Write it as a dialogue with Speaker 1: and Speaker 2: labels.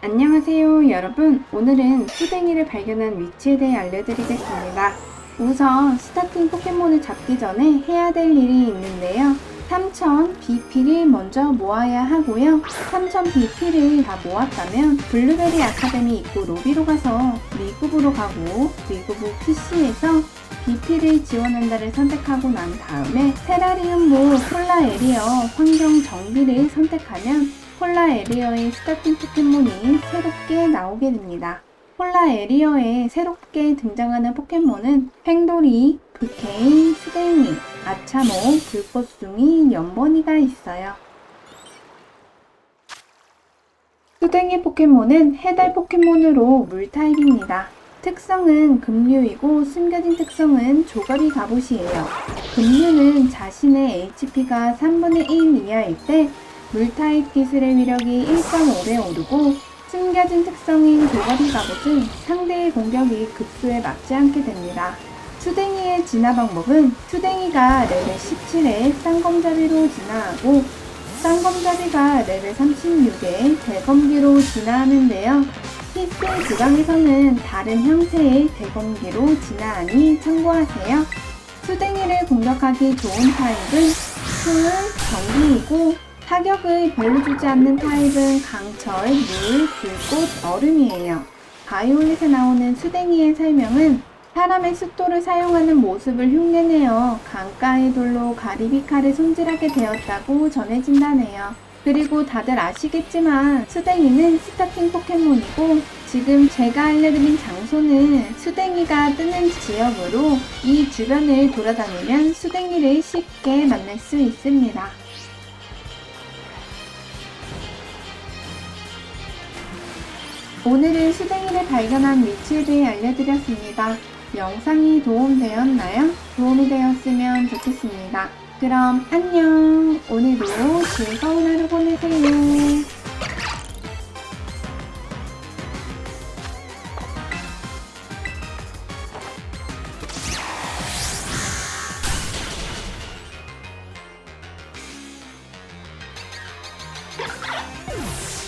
Speaker 1: 안녕하세요 여러분. 오늘은 수댕이를 발견한 위치에 대해 알려드리겠습니다. 우선 스타팅 포켓몬을 잡기 전에 해야 될 일이 있는데요. 3000 BP를 먼저 모아야 하고요. 3000 BP를 다 모았다면 블루베리 아카데미 입구 로비로 가서 미국으로 가고 미국부 PC에서 BP를 지원한다를 선택하고 난 다음에 테라리움부 폴라 에리어 환경 정비를 선택하면 폴라 에리어의 스타팅 포켓몬이 새롭게 나오게 됩니다. 폴라 에리어에 새롭게 등장하는 포켓몬은 팽돌이, 브케인, 스댕이, 아차모, 불꽃숭이, 연번이가 있어요. 수댕이 포켓몬은 해달 포켓몬으로 물 타입입니다. 특성은 급류이고 숨겨진 특성은 조거리 갑옷이에요. 급류는 자신의 HP가 3분의 1 이하일 때 물타입 기술의 위력이 1.5배 오르고 숨겨진 특성인 조거리 갑옷은 상대의 공격이 급수에 맞지 않게 됩니다. 수댕이의 진화 방법은 수댕이가 레벨 17에 쌍검잡이로 진화하고 쌍검잡이가 레벨 36에 대검기로 진화하는데요. 히스 구강에서는 다른 형태의 대검기로 진화하니 참고하세요. 수댕이를 공격하기 좋은 타입은 풀, 전기이고 타격을 별로 주지 않는 타입은 강철, 물, 불꽃, 얼음이에요. 바이올릿에 나오는 수댕이의 설명은 사람의 숫도를 사용하는 모습을 흉내내어 강가의 돌로 가리비칼을 손질하게 되었다고 전해진다네요. 그리고 다들 아시겠지만 수댕이는 스타팅 포켓몬이고 지금 제가 알려드린 장소는 수댕이가 뜨는 지역으로 이 주변을 돌아다니면 수댕이를 쉽게 만날 수 있습니다. 오늘은 수댕이를 발견한 위치에 대해 알려드렸습니다. 영상이 도움되었나요? 도움이 되었으면 좋겠습니다. 그럼 안녕! 오늘도 즐거운 하루 보내세요. you